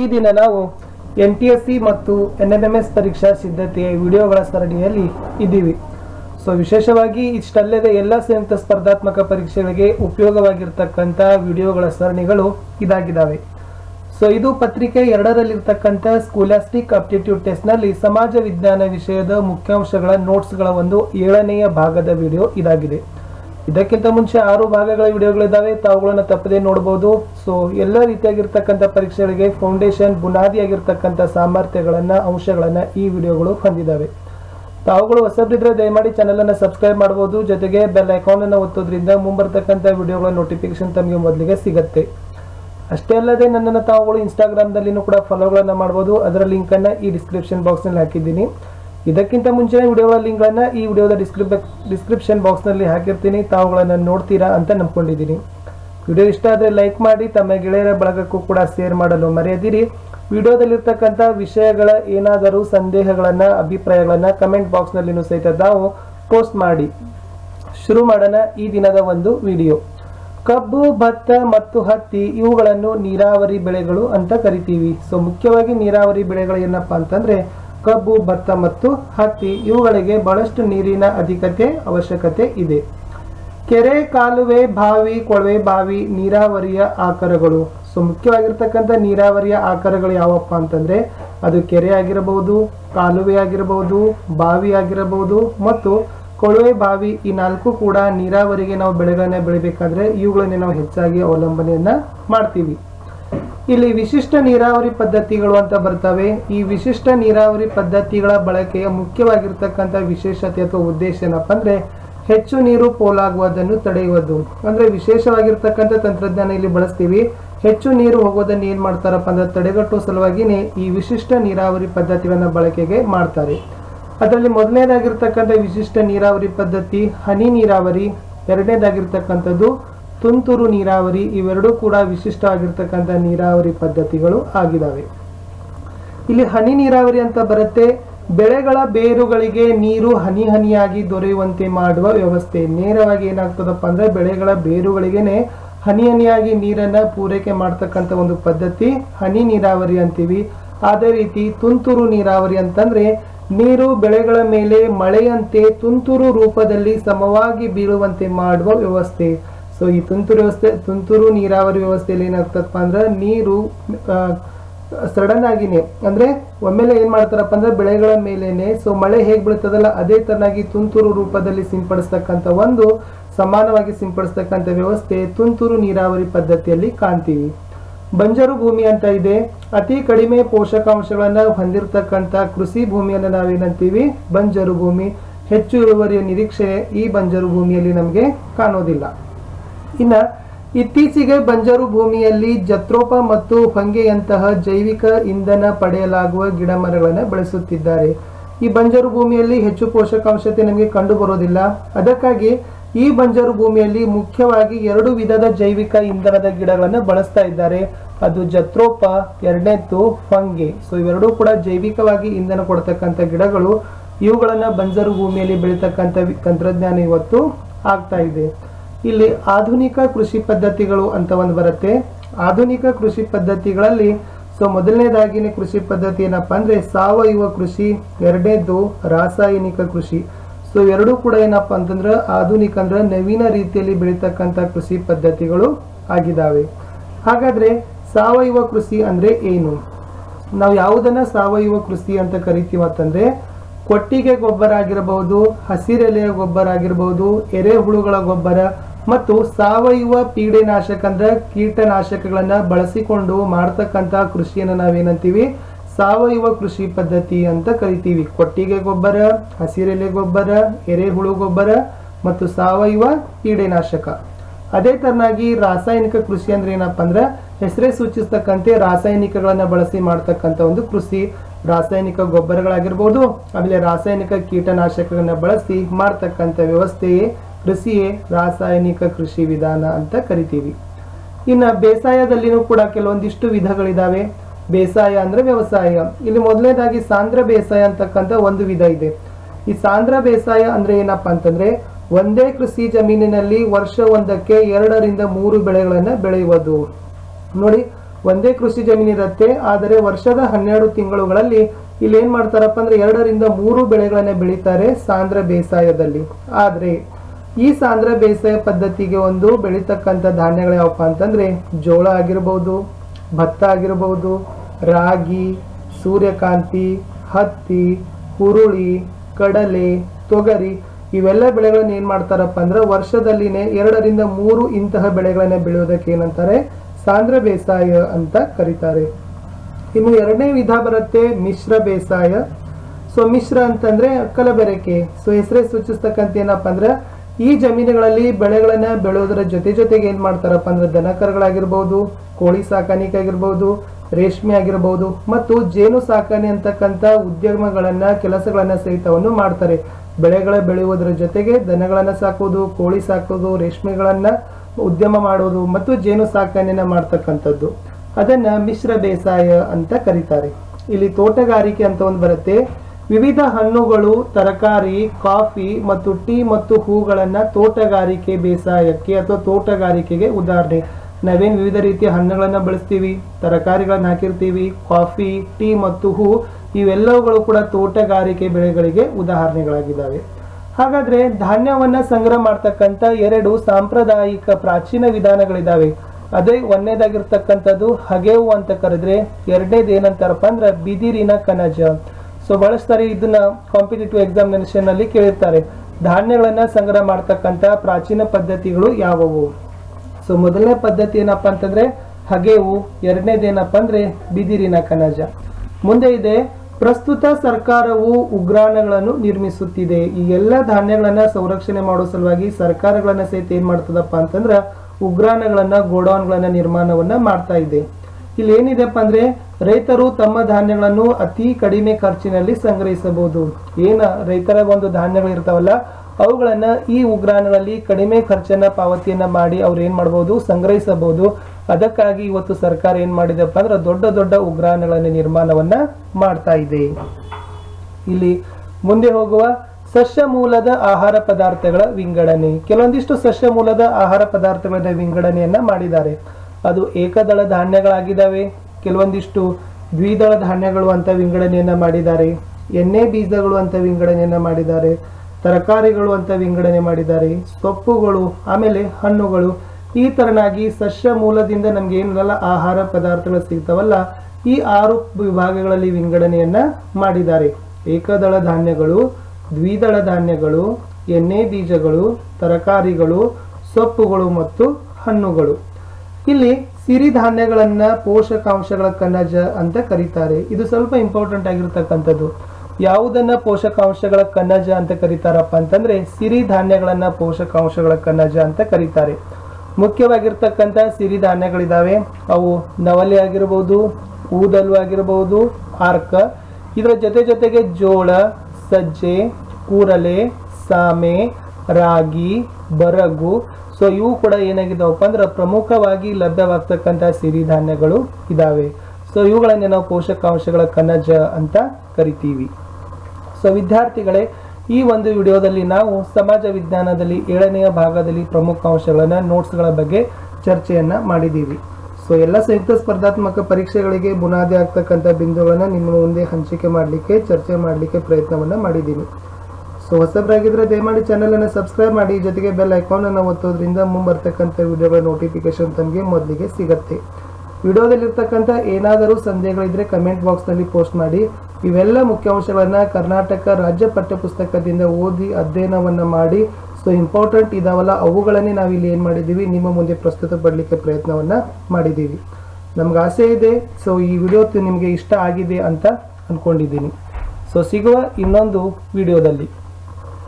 ಈ ದಿನ ನಾವು ಎನ್ ಟಿ ಎಸ್ ಸಿ ಮತ್ತು ಎನ್ ಎನ್ ಎಂ ಎಸ್ ಪರೀಕ್ಷಾ ಸಿದ್ಧತೆಯ ವಿಡಿಯೋಗಳ ಸರಣಿಯಲ್ಲಿ ಇದ್ದೀವಿ. ಸೊ ವಿಶೇಷವಾಗಿ ಇಷ್ಟಲ್ಲದೆ ಎಲ್ಲ ಸಂಯುಕ್ತ ಸ್ಪರ್ಧಾತ್ಮಕ ಪರೀಕ್ಷೆಗಳಿಗೆ ಉಪಯೋಗವಾಗಿರ್ತಕ್ಕಂಥ ವಿಡಿಯೋಗಳ ಸರಣಿಗಳು ಇದಾಗಿದ್ದಾವೆ ಸೊ ಇದು ಪತ್ರಿಕೆ ಎರಡರಲ್ಲಿರ್ತಕ್ಕಂಥ ಸ್ಕೂಲಾಸ್ಟಿಕ್ ಅಪ್ಟಿಟ್ಯೂಡ್ ಟೆಸ್ಟ್ನಲ್ಲಿ ಸಮಾಜ ವಿಜ್ಞಾನ ವಿಷಯದ ಮುಖ್ಯಾಂಶಗಳ ನೋಟ್ಸ್ಗಳ ಒಂದು ಏಳನೆಯ ಭಾಗದ ವಿಡಿಯೋ ಇದಾಗಿದೆ. ಇದಕ್ಕಿಂತ ಮುಂಚೆ ಆರು ಭಾಗಗಳ ವಿಡಿಯೋಗಳಿದ್ದಾವೆ. ತಾವುಗಳನ್ನು ತಪ್ಪದೇ ನೋಡಬಹುದು. ಸೊ ಎಲ್ಲ ರೀತಿಯಾಗಿರ್ತಕ್ಕಂಥ ಪರೀಕ್ಷೆಗಳಿಗೆ ಫೌಂಡೇಶನ್ ಬುನಾದಿಯಾಗಿರ್ತಕ್ಕಂಥ ಸಾಮರ್ಥ್ಯಗಳನ್ನ, ಅಂಶಗಳನ್ನ ಈ ವಿಡಿಯೋಗಳು ಹೊಂದಿದ್ದಾವೆ. ತಾವುಗಳು ಹೊಸಬ್ರಿದ್ರೆ ದಯಮಾಡಿ ಚಾನೆಲ್ ಅನ್ನ ಸಬ್ಸ್ಕ್ರೈಬ್ ಮಾಡಬಹುದು ಜೊತೆಗೆ ಬೆಲ್ ಐಕಾನ್ ಅನ್ನು ಒತ್ತೋದ್ರಿಂದ ಮುಂಬರ್ತಕ್ಕಂಥ ವಿಡಿಯೋಗಳ ನೋಟಿಫಿಕೇಶನ್ ತಮಗೆ ಮೊದಲಿಗೆ ಸಿಗುತ್ತೆ. ಅಷ್ಟೇ ಅಲ್ಲದೆ ನನ್ನನ್ನು ತಾವುಗಳು ಇನ್ಸ್ಟಾಗ್ರಾಮ್ದಲ್ಲಿನೂ ಕೂಡ ಫಾಲೋಗಳನ್ನು ಮಾಡ್ಬೋದು. ಅದರ ಲಿಂಕನ್ನು ಈ ಡಿಸ್ಕ್ರಿಪ್ಷನ್ ಬಾಕ್ಸ್ನಲ್ಲಿ ಹಾಕಿದ್ದೀನಿ. ಇದಕ್ಕಿಂತ ಮುಂಚಿನ ವಿಡಿಯೋಗಳ ಲಿಂಕ್ಗಳನ್ನು ಈ ವಿಡಿಯೋದ ಡಿಸ್ಕ್ರಿಪ್ ಡಿಸ್ಕ್ರಿಪ್ಷನ್ ಬಾಕ್ಸ್ನಲ್ಲಿ ಹಾಕಿರ್ತೀನಿ. ತಾವುಗಳನ್ನು ನೋಡ್ತೀರಾ ಅಂತ ನಂಬ್ಕೊಂಡಿದ್ದೀನಿ. ವಿಡಿಯೋ ಇಷ್ಟ ಆದರೆ ಲೈಕ್ ಮಾಡಿ, ತಮ್ಮ ಗೆಳೆಯರ ಬಳಗಕ್ಕೂ ಕೂಡ ಶೇರ್ ಮಾಡಲು ಮರೆಯದಿರಿ. ವಿಡಿಯೋದಲ್ಲಿರ್ತಕ್ಕಂಥ ವಿಷಯಗಳ ಏನಾದರೂ ಸಂದೇಹಗಳನ್ನು, ಅಭಿಪ್ರಾಯಗಳನ್ನು ಕಮೆಂಟ್ ಬಾಕ್ಸ್ನಲ್ಲಿನೂ ಸಹಿತ ತಾವು ಪೋಸ್ಟ್ ಮಾಡಿ. ಶುರು ಮಾಡೋಣ ಈ ದಿನದ ಒಂದು ವಿಡಿಯೋ. ಕಬ್ಬು, ಭತ್ತ ಮತ್ತು ಹತ್ತಿ ಇವುಗಳನ್ನು ನೀರಾವರಿ ಬೆಳೆಗಳು ಅಂತ ಕರಿತೀವಿ. ಸೊ ಮುಖ್ಯವಾಗಿ ನೀರಾವರಿ ಬೆಳೆಗಳು ಏನಪ್ಪಾ ಅಂತಂದ್ರೆ ಕಬ್ಬು, ಭತ್ತ ಮತ್ತು ಹತ್ತಿ ಇವುಗಳಿಗೆ ಬಹಳಷ್ಟು ನೀರಿನ ಅಧಿಕತೆ ಅವಶ್ಯಕತೆ ಇದೆ. ಕೆರೆ, ಕಾಲುವೆ, ಬಾವಿ, ಕೊಳವೆ ಬಾವಿ, ನೀರಾವರಿಯ ಆಕಾರಗಳು. ಸೊ ಮುಖ್ಯವಾಗಿರ್ತಕ್ಕಂಥ ನೀರಾವರಿಯ ಆಕಾರಗಳು ಯಾವಪ್ಪ ಅಂತಂದ್ರೆ, ಅದು ಕೆರೆ ಆಗಿರಬಹುದು, ಕಾಲುವೆ ಆಗಿರಬಹುದು, ಬಾವಿ ಆಗಿರಬಹುದು ಮತ್ತು ಕೊಳವೆ ಬಾವಿ ಈ ನಾಲ್ಕು ಕೂಡ ನೀರಾವರಿಗೆ ನಾವು ಬೆಳೆಗಳನ್ನ ಬೆಳಿಬೇಕಾದ್ರೆ ಇವುಗಳನ್ನೇ ನಾವು ಹೆಚ್ಚಾಗಿ ಅವಲಂಬನೆಯನ್ನ ಮಾಡ್ತೀವಿ. ಇಲ್ಲಿ ವಿಶಿಷ್ಟ ನೀರಾವರಿ ಪದ್ಧತಿಗಳು ಅಂತ ಬರ್ತವೆ. ಈ ವಿಶಿಷ್ಟ ನೀರಾವರಿ ಪದ್ಧತಿಗಳ ಬಳಕೆಯ ಮುಖ್ಯವಾಗಿರ್ತಕ್ಕಂಥ ವಿಶೇಷತೆ ಅಥವಾ ಉದ್ದೇಶ ಏನಪ್ಪ ಅಂದ್ರೆ ಹೆಚ್ಚು ನೀರು ಪೋಲಾಗುವುದನ್ನು ತಡೆಯುವುದು. ಅಂದ್ರೆ ವಿಶೇಷವಾಗಿರ್ತಕ್ಕಂಥ ತಂತ್ರಜ್ಞಾನ ಇಲ್ಲಿ ಬಳಸ್ತೀವಿ. ಹೆಚ್ಚು ನೀರು ಹೋಗೋದನ್ನ ಏನ್ ಮಾಡ್ತಾರಪ್ಪ ಅಂದ್ರೆ ತಡೆಗಟ್ಟುವ ಸಲುವಾಗಿನೇ ಈ ವಿಶಿಷ್ಟ ನೀರಾವರಿ ಪದ್ಧತಿಗಳನ್ನ ಬಳಕೆಗೆ ಮಾಡ್ತಾರೆ. ಅದರಲ್ಲಿ ಮೊದಲನೇದಾಗಿರ್ತಕ್ಕಂಥ ವಿಶಿಷ್ಟ ನೀರಾವರಿ ಪದ್ಧತಿ ಹನಿ ನೀರಾವರಿ, ಎರಡನೇದಾಗಿರ್ತಕ್ಕಂಥದ್ದು ತುಂತುರು ನೀರಾವರಿ ಇವೆರಡೂ ಕೂಡ ವಿಶಿಷ್ಟ ಆಗಿರ್ತಕ್ಕಂಥ ನೀರಾವರಿ ಪದ್ಧತಿಗಳು ಆಗಿದ್ದಾವೆ ಇಲ್ಲಿ ಹನಿ ನೀರಾವರಿ ಅಂತ ಬರುತ್ತೆ. ಬೆಳೆಗಳ ಬೇರುಗಳಿಗೆ ನೀರು ಹನಿ ಹನಿಯಾಗಿ ದೊರೆಯುವಂತೆ ಮಾಡುವ ವ್ಯವಸ್ಥೆ. ನೇರವಾಗಿ ಏನಾಗ್ತದಪ್ಪ ಅಂದ್ರೆ ಬೆಳೆಗಳ ಬೇರುಗಳಿಗೆನೆ ಹನಿ ಹನಿಯಾಗಿ ನೀರನ್ನ ಪೂರೈಕೆ ಮಾಡ್ತಕ್ಕಂಥ ಒಂದು ಪದ್ಧತಿ ಹನಿ ನೀರಾವರಿ ಅಂತೀವಿ. ಅದೇ ರೀತಿ ತುಂತುರು ನೀರಾವರಿ ಅಂತಂದ್ರೆ ನೀರು ಬೆಳೆಗಳ ಮೇಲೆ ಮಳೆಯಂತೆ ತುಂತುರು ರೂಪದಲ್ಲಿ ಸಮವಾಗಿ ಬೀಳುವಂತೆ ಮಾಡುವ ವ್ಯವಸ್ಥೆ. ಸೊ ಈ ತುಂತುರು ವ್ಯವಸ್ಥೆ, ತುಂತುರು ನೀರಾವರಿ ವ್ಯವಸ್ಥೆಯಲ್ಲಿ ಏನಾಗ್ತದಪ್ಪ ಅಂದ್ರೆ ನೀರು ಸಡನ್ ಆಗಿನೇ, ಅಂದ್ರೆ ಒಮ್ಮೆಲೆ ಏನ್ ಮಾಡ್ತಾರಪ್ಪ ಅಂದ್ರೆ ಬೆಳೆಗಳ ಮೇಲೇನೆ ಸೊ ಮಳೆ ಹೇಗ್ ಬೀಳ್ತದಲ್ಲ ಅದೇ ತರನಾಗಿ ತುಂತುರು ರೂಪದಲ್ಲಿ ಸಿಂಪಡಿಸ್ತಕ್ಕಂಥ ಒಂದು ಸಮಾನವಾಗಿ ಸಿಂಪಡಿಸ್ತಕ್ಕಂಥ ವ್ಯವಸ್ಥೆ ತುಂತುರು ನೀರಾವರಿ ಪದ್ಧತಿಯಲ್ಲಿ ಕಾಣ್ತೀವಿ. ಬಂಜರು ಭೂಮಿ ಅಂತ ಇದೆ. ಅತಿ ಕಡಿಮೆ ಪೋಷಕಾಂಶಗಳನ್ನ ಹೊಂದಿರತಕ್ಕಂಥ ಕೃಷಿ ಭೂಮಿಯನ್ನು ನಾವೇನಂತೀವಿ? ಬಂಜರು ಭೂಮಿ. ಹೆಚ್ಚು ಇಳುವರಿಯ ನಿರೀಕ್ಷೆ ಈ ಬಂಜರು ಭೂಮಿಯಲ್ಲಿ ನಮಗೆ ಕಾಣೋದಿಲ್ಲ. ಇನ್ನ ಇತ್ತೀಚೆಗೆ ಬಂಜರು ಭೂಮಿಯಲ್ಲಿ ಜತ್ರೋಪ ಮತ್ತು ಹೊಂಗೆಯಂತಹ ಜೈವಿಕ ಇಂಧನ ಪಡೆಯಲಾಗುವ ಗಿಡ ಮರಗಳನ್ನು ಬೆಳೆಸುತ್ತಿದ್ದಾರೆ. ಈ ಬಂಜರು ಭೂಮಿಯಲ್ಲಿ ಹೆಚ್ಚು ಪೋಷಕಾಂಶತೆ ನಮಗೆ ಕಂಡು ಬರೋದಿಲ್ಲ ಅದಕ್ಕಾಗಿ ಈ ಬಂಜರು ಭೂಮಿಯಲ್ಲಿ ಮುಖ್ಯವಾಗಿ ಎರಡು ವಿಧದ ಜೈವಿಕ ಇಂಧನದ ಗಿಡಗಳನ್ನು ಬಳಸ್ತಾ ಇದ್ದಾರೆ. ಅದು ಜತ್ರೋಪ, ಎರಡನೇದ್ದು ಹೊಂಗೆ. ಸೊ ಇವೆರಡೂ ಕೂಡ ಜೈವಿಕವಾಗಿ ಇಂಧನ ಕೊಡ್ತಕ್ಕಂಥ ಗಿಡಗಳು. ಇವುಗಳನ್ನ ಬಂಜರು ಭೂಮಿಯಲ್ಲಿ ಬೆಳೀತಕ್ಕಂಥ ತಂತ್ರಜ್ಞಾನ ಇವತ್ತು ಆಗ್ತಾ ಇದೆ. ಇಲ್ಲಿ ಆಧುನಿಕ ಕೃಷಿ ಪದ್ಧತಿಗಳು ಅಂತ ಒಂದು ಬರುತ್ತೆ. ಆಧುನಿಕ ಕೃಷಿ ಪದ್ಧತಿಗಳಲ್ಲಿ ಸೊ ಮೊದಲನೇದಾಗಿನ ಕೃಷಿ ಪದ್ಧತಿ ಏನಪ್ಪ ಅಂದ್ರೆ ಸಾವಯವ ಕೃಷಿ, ಎರಡನೇದು ರಾಸಾಯನಿಕ ಕೃಷಿ. ಸೊ ಎರಡೂ ಕೂಡ ಏನಪ್ಪ ಅಂತಂದ್ರೆ ಆಧುನಿಕ ಅಂದ್ರೆ ನವೀನ ರೀತಿಯಲ್ಲಿ ಬೆಳೀತಕ್ಕಂಥ ಕೃಷಿ ಪದ್ಧತಿಗಳು ಆಗಿದ್ದಾವೆ. ಹಾಗಾದ್ರೆ ಸಾವಯವ ಕೃಷಿ ಅಂದ್ರೆ ಏನು? ನಾವು ಯಾವುದನ್ನ ಸಾವಯವ ಕೃಷಿ ಅಂತ ಕರಿತೀವಿ ಅಂತಂದ್ರೆ ಕೊಟ್ಟಿಗೆ ಗೊಬ್ಬರ ಆಗಿರಬಹುದು ಹಸಿರೆಲೆಯ ಗೊಬ್ಬರ ಆಗಿರಬಹುದು ಎರೆಹುಳುಗಳ ಗೊಬ್ಬರ ಮತ್ತು ಸಾವಯವ ಪೀಡೆನಾಶಕ ಅಂದ್ರೆ ಕೀಟನಾಶಕಗಳನ್ನ ಬಳಸಿಕೊಂಡು ಮಾಡ್ತಕ್ಕಂತ ಕೃಷಿಯನ್ನು ನಾವೇನಂತೀವಿ? ಸಾವಯವ ಕೃಷಿ ಪದ್ಧತಿ ಅಂತ ಕರಿತೀವಿ. ಕೊಟ್ಟಿಗೆ ಗೊಬ್ಬರ, ಹಸಿರೆಲೆ ಗೊಬ್ಬರ, ಎರೆಹುಳು ಗೊಬ್ಬರ ಮತ್ತು ಸಾವಯವ ಕೀಡೆನಾಶಕ ಅದೇ ತರನಾಗಿ ರಾಸಾಯನಿಕ ಕೃಷಿ ಅಂದ್ರೆ ಏನಪ್ಪಾ ಅಂದ್ರೆ ಹೆಸರೇ ಸೂಚಿಸ್ತಕ್ಕಂತೆ ರಾಸಾಯನಿಕಗಳನ್ನ ಬಳಸಿ ಮಾಡ್ತಕ್ಕಂಥ ಒಂದು ಕೃಷಿ. ರಾಸಾಯನಿಕ ಗೊಬ್ಬರಗಳಾಗಿರ್ಬೋದು, ಆಮೇಲೆ ರಾಸಾಯನಿಕ ಕೀಟನಾಶಕಗಳನ್ನ ಬಳಸಿ ಮಾಡ್ತಕ್ಕಂಥ ವ್ಯವಸ್ಥೆಯೇ ಕೃಷಿಯೇ ರಾಸಾಯನಿಕ ಕೃಷಿ ವಿಧಾನ ಅಂತ ಕರಿತೀವಿ. ಇನ್ನು ಬೇಸಾಯದಲ್ಲಿನೂ ಕೂಡ ಕೆಲವೊಂದಿಷ್ಟು ವಿಧಗಳಿದಾವೆ. ಬೇಸಾಯ ಅಂದ್ರೆ ವ್ಯವಸಾಯ. ಇಲ್ಲಿ ಮೊದಲನೇದಾಗಿ ಸಾಂದ್ರ ಬೇಸಾಯ ಅಂತಕ್ಕಂಥ ಒಂದು ವಿಧ ಇದೆ. ಈ ಸಾಂದ್ರ ಬೇಸಾಯ ಅಂದ್ರೆ ಏನಪ್ಪಾ ಅಂತಂದ್ರೆ ಒಂದೇ ಕೃಷಿ ಜಮೀನಿನಲ್ಲಿ ವರ್ಷ ಒಂದಕ್ಕೆ ಎರಡರಿಂದ ಮೂರು ಬೆಳೆಗಳನ್ನ ಬೆಳೆಯುವುದು. ನೋಡಿ, ಒಂದೇ ಕೃಷಿ ಜಮೀನಿರುತ್ತೆ ಆದರೆ ವರ್ಷದ ಹನ್ನೆರಡು ತಿಂಗಳುಗಳಲ್ಲಿ ಇಲ್ಲಿ ಏನು ಮಾಡ್ತಾರಪ್ಪ ಅಂದ್ರೆ ಎರಡರಿಂದ ಮೂರು ಬೆಳೆಗಳನ್ನ ಬೆಳೀತಾರೆ ಸಾಂದ್ರ ಬೇಸಾಯದಲ್ಲಿ. ಆದ್ರೆ ಈ ಸಾಂದ್ರ ಬೇಸಾಯ ಪದ್ಧತಿಗೆ ಒಂದು ಬೆಳೀತಕ್ಕಂಥ ಧಾನ್ಯಗಳು ಯಾವಪ್ಪ ಅಂತಂದ್ರೆ ಜೋಳ ಆಗಿರ್ಬೋದು, ಭತ್ತ ಆಗಿರ್ಬೋದು, ರಾಗಿ, ಸೂರ್ಯಕಾಂತಿ, ಹತ್ತಿ, ಹುರುಳಿ, ಕಡಲೆ, ತೊಗರಿ ಇವೆಲ್ಲ ಬೆಳೆಗಳನ್ನ ಏನು ಮಾಡ್ತಾರಪ್ಪ ಅಂದ್ರೆ ವರ್ಷದಲ್ಲಿನೇ ಎರಡರಿಂದ ಮೂರು ಇಂತಹ ಬೆಳೆಗಳನ್ನ ಬೆಳೆಯೋದಕ್ಕೆ ಏನಂತಾರೆ ಸಾಂದ್ರ ಬೇಸಾಯ ಅಂತ ಕರೀತಾರೆ. ಇನ್ನು ಎರಡನೇ ವಿಧ ಬರುತ್ತೆ ಮಿಶ್ರ ಬೇಸಾಯ. ಸೊ ಮಿಶ್ರ ಅಂತಂದ್ರೆ ಕಲಬೆರಕೆ. ಸೊ ಹೆಸರೇ ಸೂಚಿಸ್ತಕ್ಕಂಥ ಏನಪ್ಪ ಅಂದ್ರೆ ಈ ಜಮೀನುಗಳಲ್ಲಿ ಬೆಳೆಗಳನ್ನ ಬೆಳೆಯೋದ್ರ ಜೊತೆ ಜೊತೆಗೆ ಏನ್ ಮಾಡ್ತಾರಪ್ಪ ಅಂದ್ರೆ ದನಕರುಗಳಾಗಿರ್ಬೋದು, ಕೋಳಿ ಸಾಕಾಣಿಕೆ ಆಗಿರ್ಬೋದು ರೇಷ್ಮೆ ಆಗಿರಬಹುದು ಮತ್ತು ಜೇನು ಸಾಕಾಣೆ ಅಂತಕ್ಕಂತ ಉದ್ಯಮಗಳನ್ನ, ಕೆಲಸಗಳನ್ನ ಸಹಿತವನ್ನು ಮಾಡ್ತಾರೆ. ಬೆಳೆಗಳ ಬೆಳೆಯುವುದರ ಜೊತೆಗೆ ದನಗಳನ್ನ ಸಾಕುವುದು ಕೋಳಿ ಸಾಕೋದು, ರೇಷ್ಮೆಗಳನ್ನ ಉದ್ಯಮ ಮಾಡೋದು ಮತ್ತು ಜೇನು ಸಾಕಾಣೆಯನ್ನ ಮಾಡ್ತಕ್ಕಂಥದ್ದು. ಅದನ್ನ ಮಿಶ್ರ ಬೇಸಾಯ ಅಂತ ಕರೀತಾರೆ. ಇಲ್ಲಿ ತೋಟಗಾರಿಕೆ ಅಂತ ಒಂದು ಬರುತ್ತೆ. ವಿವಿಧ ಹಣ್ಣುಗಳು, ತರಕಾರಿ, ಕಾಫಿ ಮತ್ತು ಟೀ ಮತ್ತು ಹೂಗಳನ್ನ ತೋಟಗಾರಿಕೆ ಬೇಸಾಯಕ್ಕೆ ಅಥವಾ ತೋಟಗಾರಿಕೆಗೆ ಉದಾಹರಣೆ. ನಾವೇನು ವಿವಿಧ ರೀತಿಯ ಹಣ್ಣುಗಳನ್ನು ಬಳಸ್ತೀವಿ? ತರಕಾರಿಗಳನ್ನ ಹಾಕಿರ್ತೀವಿ, ಕಾಫಿ, ಟೀ ಮತ್ತು ಹೂ. ಇವೆಲ್ಲವುಗಳು ಕೂಡ ತೋಟಗಾರಿಕೆ ಬೆಳೆಗಳಿಗೆ ಉದಾಹರಣೆಗಳಾಗಿದ್ದಾವೆ. ಹಾಗಾದ್ರೆ ಧಾನ್ಯವನ್ನ ಸಂಗ್ರಹ ಮಾಡ್ತಕ್ಕಂಥ ಎರಡು ಸಾಂಪ್ರದಾಯಿಕ ಪ್ರಾಚೀನ ವಿಧಾನಗಳಿದ್ದಾವೆ. ಅದೇ ಒಂದನೇದಾಗಿರ್ತಕ್ಕಂಥದ್ದು ಹಗೆವು ಅಂತ ಕರೆದ್ರೆ ಎರಡನೇದು ಏನಂತಾರಪ್ಪ ಅಂದ್ರೆ ಬಿದಿರಿನ ಕನಜ ಸೊ ಬಹಳಷ್ಟು ಇದನ್ನ ಕಾಂಪಿಟೇಟಿವ್ ಎಕ್ಸಾಮಿನೇಷನ್ ಅಲ್ಲಿ ಕೇಳಿರ್ತಾರೆ ಧಾನ್ಯಗಳನ್ನ ಸಂಗ್ರಹ ಮಾಡ್ತಕ್ಕಂಥ ಪ್ರಾಚೀನ ಪದ್ಧತಿಗಳು ಯಾವುವು? ಸೊ ಮೊದಲನೇ ಪದ್ಧತಿ ಏನಪ್ಪಾ ಅಂತಂದ್ರೆ, ಹಗೆವು. ಎರಡನೇದು ಏನಪ್ಪಾ ಅಂದ್ರೆ, ಬಿದಿರಿನ ಕನಜ ಮುಂದೆ ಇದೆ, ಪ್ರಸ್ತುತ ಸರ್ಕಾರವು ಉಗ್ರಾಣಗಳನ್ನು ನಿರ್ಮಿಸುತ್ತಿದೆ. ಈ ಎಲ್ಲ ಧಾನ್ಯಗಳನ್ನ ಸಂರಕ್ಷಣೆ ಮಾಡೋ ಸಲುವಾಗಿ ಸರ್ಕಾರಗಳನ್ನ ಸಹಿತ ಏನ್ ಮಾಡ್ತದಪ್ಪ ಅಂತಂದ್ರ, ಉಗ್ರಾಣಗಳನ್ನ, ಗೋಡೌನ್ಗಳನ್ನ ನಿರ್ಮಾಣವನ್ನ ಮಾಡ್ತಾ ಇದೆ. ಇಲ್ಲಿ ಏನಿದೆಪ್ಪ ಅಂದ್ರೆ ರೈತರು ತಮ್ಮ ಧಾನ್ಯಗಳನ್ನು ಅತಿ ಕಡಿಮೆ ಖರ್ಚಿನಲ್ಲಿ ಸಂಗ್ರಹಿಸಬಹುದು. ಏನ ರೈತರ ಒಂದು ಧಾನ್ಯಗಳು ಇರ್ತಾವಲ್ಲ, ಅವುಗಳನ್ನ ಈ ಉಗ್ರಾಣಗಳಲ್ಲಿ ಕಡಿಮೆ ಖರ್ಚನ್ನ ಪಾವತಿಯನ್ನ ಮಾಡಿ ಅವ್ರು ಏನು ಮಾಡಬಹುದು ಸಂಗ್ರಹಿಸಬಹುದು. ಅದಕ್ಕಾಗಿ ಇವತ್ತು ಸರ್ಕಾರ ಏನ್ ಮಾಡಿದೆಪ್ಪ ಅಂದ್ರೆ ದೊಡ್ಡ ದೊಡ್ಡ ಉಗ್ರಾಣಗಳನ್ನ ನಿರ್ಮಾಣವನ್ನ ಮಾಡ್ತಾ ಇದೆ. ಇಲ್ಲಿ ಮುಂದೆ ಹೋಗುವ ಸಸ್ಯ ಮೂಲದ ಆಹಾರ ಪದಾರ್ಥಗಳ ವಿಂಗಡಣೆ. ಕೆಲವೊಂದಿಷ್ಟು ಸಸ್ಯ ಮೂಲದ ಆಹಾರ ಪದಾರ್ಥಗಳ ವಿಂಗಡಣೆಯನ್ನ ಮಾಡಿದ್ದಾರೆ. ಅದು ಏಕದಳ ಧಾನ್ಯಗಳಾಗಿದ್ದಾವೆ. ಕೆಲವೊಂದಿಷ್ಟು ದ್ವಿದಳ ಧಾನ್ಯಗಳು ಅಂತ ವಿಂಗಡಣೆಯನ್ನು ಮಾಡಿದ್ದಾರೆ. ಎಣ್ಣೆ ಬೀಜಗಳು ಅಂತ ವಿಂಗಡಣೆಯನ್ನು ಮಾಡಿದ್ದಾರೆ. ತರಕಾರಿಗಳು ಅಂತ ವಿಂಗಡಣೆ ಮಾಡಿದ್ದಾರೆ. ಸೊಪ್ಪುಗಳು, ಆಮೇಲೆ ಹಣ್ಣುಗಳು. ಈ ತರನಾಗಿ ಸಸ್ಯ ಮೂಲದಿಂದ ನಮಗೆ ಏನೆಲ್ಲ ಆಹಾರ ಪದಾರ್ಥಗಳು ಸಿಗ್ತಾವಲ್ಲ, ಈ ಆರು ವಿಭಾಗಗಳಲ್ಲಿ ವಿಂಗಡಣೆಯನ್ನ ಮಾಡಿದ್ದಾರೆ. ಏಕದಳ ಧಾನ್ಯಗಳು, ದ್ವಿದಳ ಧಾನ್ಯಗಳು, ಎಣ್ಣೆ ಬೀಜಗಳು, ತರಕಾರಿಗಳು, ಸೊಪ್ಪುಗಳು ಮತ್ತು ಹಣ್ಣುಗಳು. ಇಲ್ಲಿ ಸಿರಿಧಾನ್ಯಗಳನ್ನ ಪೋಷಕಾಂಶಗಳ ಕಣಜ ಅಂತ ಕರೀತಾರೆ. ಇದು ಸ್ವಲ್ಪ ಇಂಪಾರ್ಟೆಂಟ್ ಆಗಿರ್ತಕ್ಕಂಥದ್ದು. ಯಾವುದನ್ನ ಪೋಷಕಾಂಶಗಳ ಕಣಜ ಅಂತ ಕರೀತಾರಪ್ಪ ಅಂತಂದ್ರೆ ಸಿರಿಧಾನ್ಯಗಳನ್ನ ಪೋಷಕಾಂಶಗಳ ಕಣಜ ಅಂತ ಕರೀತಾರೆ. ಮುಖ್ಯವಾಗಿರ್ತಕ್ಕಂಥ ಸಿರಿಧಾನ್ಯಗಳಿದಾವೆ ಅವು ನವಲೆ ಆಗಿರಬಹುದು ಊದಲು ಆಗಿರಬಹುದು ಆರ್ಕ. ಇದರ ಜೊತೆ ಜೊತೆಗೆ ಜೋಳ, ಸಜ್ಜೆ, ಕೂರಲೆ, ಸಾಮೆ, ರಾಗಿ, ಬರಗು ಸೊ ಇವು ಕೂಡ ಏನಾಗಿದ್ದಾವಪ್ಪ ಅಂದ್ರೆ ಪ್ರಮುಖವಾಗಿ ಲಭ್ಯವಾಗ್ತಕ್ಕಂಥ ಸಿರಿಧಾನ್ಯಗಳು ಇದಾವೆ. ಸೊ ಇವುಗಳನ್ನೇ ನಾವು ಪೋಷಕಾಂಶಗಳ ಕನಜ ಅಂತ ಕರಿತೀವಿ. ಸೊ ವಿದ್ಯಾರ್ಥಿಗಳೇ, ಈ ಒಂದು ವಿಡಿಯೋದಲ್ಲಿ ನಾವು ಸಮಾಜ ವಿಜ್ಞಾನದಲ್ಲಿ ಏಳನೆಯ ಭಾಗದಲ್ಲಿ ಪ್ರಮುಖ ಅಂಶಗಳನ್ನ ನೋಟ್ಸ್ಗಳ ಬಗ್ಗೆ ಚರ್ಚೆಯನ್ನ ಮಾಡಿದ್ದೀವಿ. ಸೊ ಎಲ್ಲ ಸಂಯುಕ್ತ ಸ್ಪರ್ಧಾತ್ಮಕ ಪರೀಕ್ಷೆಗಳಿಗೆ ಬುನಾದಿ ಆಗ್ತಕ್ಕಂಥ ಬಿಂದುಗಳನ್ನ ನಿಮ್ಮ ಮುಂದೆ ಹಂಚಿಕೆ ಮಾಡಲಿಕ್ಕೆ, ಚರ್ಚೆ ಮಾಡಲಿಕ್ಕೆ ಪ್ರಯತ್ನವನ್ನ ಮಾಡಿದ್ದೀನಿ ಸೊ ಹೊಸಬ್ರಾಗಿದ್ರೆ ದಯಮಾಡಿ ಚಾನೆಲ್ ಅನ್ನು ಸಬ್ಸ್ಕ್ರೈಬ್ ಮಾಡಿ, ಜೊತೆಗೆ ಬೆಲ್ ಐಕಾನ್ ಅನ್ನು ಒತ್ತೋದ್ರಿಂದ ಮುಂಬರ್ತಕ್ಕಂಥ ವಿಡಿಯೋಗಳ ನೋಟಿಫಿಕೇಶನ್ ತಮಗೆ ಮೊದಲಿಗೆ ಸಿಗತ್ತೆ. ವಿಡಿಯೋದಲ್ಲಿರ್ತಕ್ಕಂಥ ಏನಾದರೂ ಸಂದೇಹಗಳಿದ್ರೆ ಕಮೆಂಟ್ ಬಾಕ್ಸ್ನಲ್ಲಿ ಪೋಸ್ಟ್ ಮಾಡಿ. ಇವೆಲ್ಲ ಮುಖ್ಯಾಂಶಗಳನ್ನ ಕರ್ನಾಟಕ ರಾಜ್ಯ ಪಠ್ಯಪುಸ್ತಕದಿಂದ ಓದಿ ಅಧ್ಯಯನವನ್ನ ಮಾಡಿ. ಸೊ ಇಂಪಾರ್ಟೆಂಟ್ ಇದಾವಲ್ಲ, ಅವುಗಳನ್ನೇ ನಾವು ಇಲ್ಲಿ ಏನು ಮಾಡಿದ್ದೀವಿ? ನಿಮ್ಮ ಮುಂದೆ ಪ್ರಸ್ತುತ ಪಡಲಿಕ್ಕೆ ಪ್ರಯತ್ನವನ್ನ ಮಾಡಿದ್ದೀವಿ. ನಮ್ಗೆ ಆಸೆ ಇದೆ. ಸೊ ಈ ವಿಡಿಯೋ ನಿಮಗೆ ಇಷ್ಟ ಆಗಿದೆ ಅಂತ ಅನ್ಕೊಂಡಿದ್ದೀನಿ. ಸೊ ಸಿಗುವ ಇನ್ನೊಂದು ವಿಡಿಯೋದಲ್ಲಿ